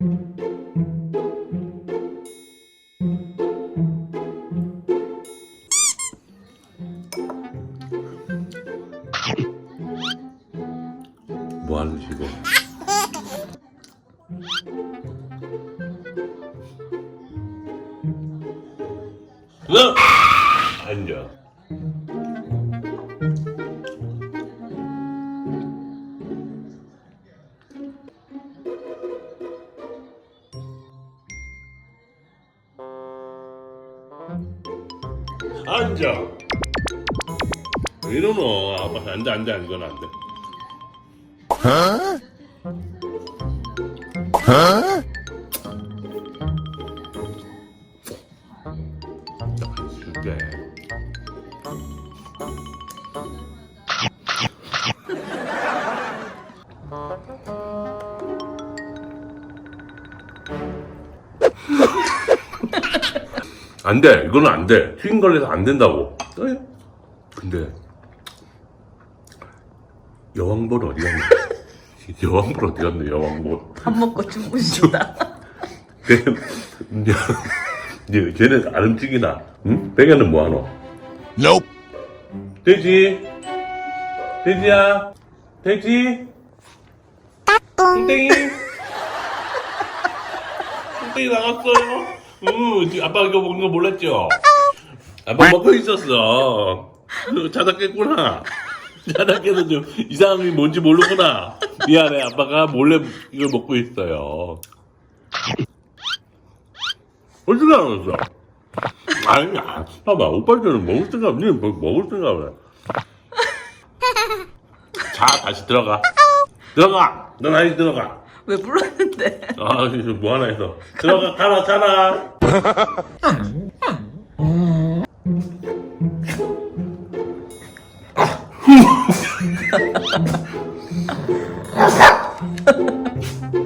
뭐 하는 지금? 너 앉아. 앉아. 왜 이러노? 아빠 앉아 앉아 이건 안 돼. 줄게. 안 돼. 이거는 안 돼. 튀긴 걸려서 안 된다고. 어? 근데 여왕벌 어디 갔냐? 여왕벌 어디 갔네? 여왕벌. 밥 먹고 주무신다. 이제 이제 쟤는 안 움직이나? 응? 백에는 뭐 하노? Nope. 돼지? 돼지야? 돼지? 뚱땡이? 뚱땡이 나갔어요? 응, 지금 아빠 이거 먹는 거 몰랐죠? 아빠 먹고 있었어. 너 자다 깼구나. 자다 깨서 좀 이상한 게 뭔지 모르구나. 미안해, 아빠가 몰래 이걸 먹고 있어요. 어떻게 알았어? 아니 야, 봐봐, 오빠들은 먹을 생각 없니? 뭐, 먹을 생각을 해. 자, 다시 들어가. 들어가! 넌 다시 들어가. 왜 불렀는데? 아, 이거 뭐 하나 해서. 들어가, 가라, 자라.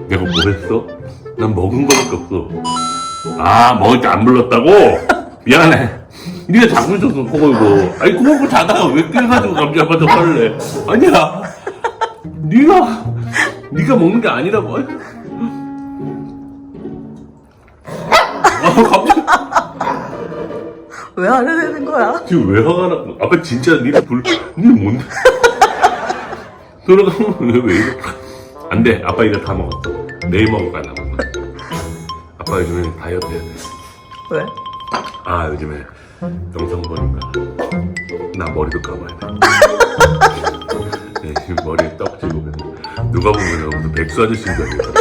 내가 뭐 했어? 난 먹은 거밖에 없어. 아, 먹을 때 안 불렀다고? 미안해. 네가 자꾸 있었어, 코 걸고. 아니, 코 걸고 자다가 왜 깨가지고 갑자기 아빠한테 화를 내? 아니야. 네가, 네가 먹는 게 아니라고. 아, 갑자기. 왜 화를 내는 거야? 지금 왜 화가 나? 아빠 진짜 니가 불, 니 뭔데? 들어가면 왜, 왜 이래? 안 돼. 아빠 이거 다 먹었어. 내일 먹을 거야, 남은 거. 아빠 요즘에 다이어트 해야 돼. 왜? 아, 요즘에 영상 보니까 나 머리도 감아야 돼. 네, 지금 머리에 떡. 누가 보면 무슨 백수 아저씨인 줄 알겠다.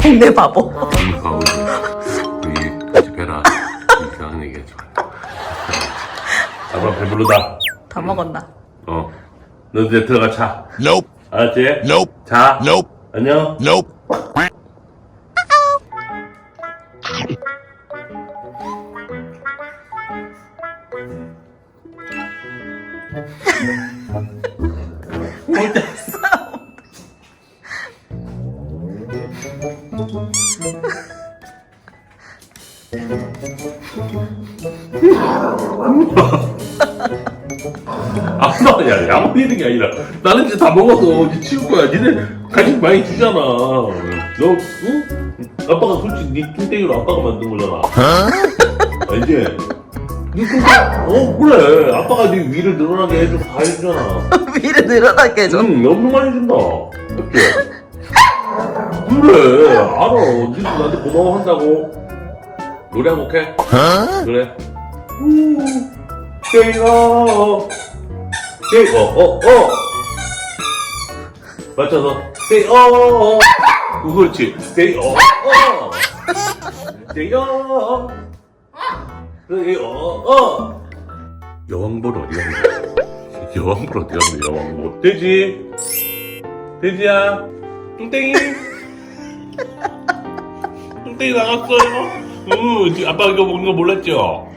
동네 바보. 가고 우리 같이 뵈라. 이상한 얘기 하지 마. 아빠 배부르다. 다 먹었나? 어. 너 이제 들어가 자. Nope. 알았지? Nope. 자. Nope. 안녕. Nope. 모자 싸움. 아빠, 야, 양보이는 게 아니라 나는 이제 다 먹어서 이제 치울 거야. 니네 간식 많이 주잖아. 너, 응? 아빠가 솔직히 네 뚱땡이로 아빠가 만든 거잖아. 알지? 네 뚱땡이, 어, 그래. 아빠가 네 위를 늘어나게 해줘서 다 해주잖아. 위를 늘어나게 해줘. 응, 엄청 많이 준다. 그치? 그래, 알아. 니도 나한테 고마워한다고. 노래 한 곡 해? Huh? 그래. 세이어. 세이어, 어, 어. 맞춰서. 세이어. 어, 그렇지. 세이어. 어. 세이어. 어. 여왕벌 어디 갔냐? 여왕벌 어디 갔네, 여왕벌. 돼지. 돼지야. 뚱땡이. 뚱땡이 나갔어요. 응, 아빠 이거 먹는 거 몰랐죠?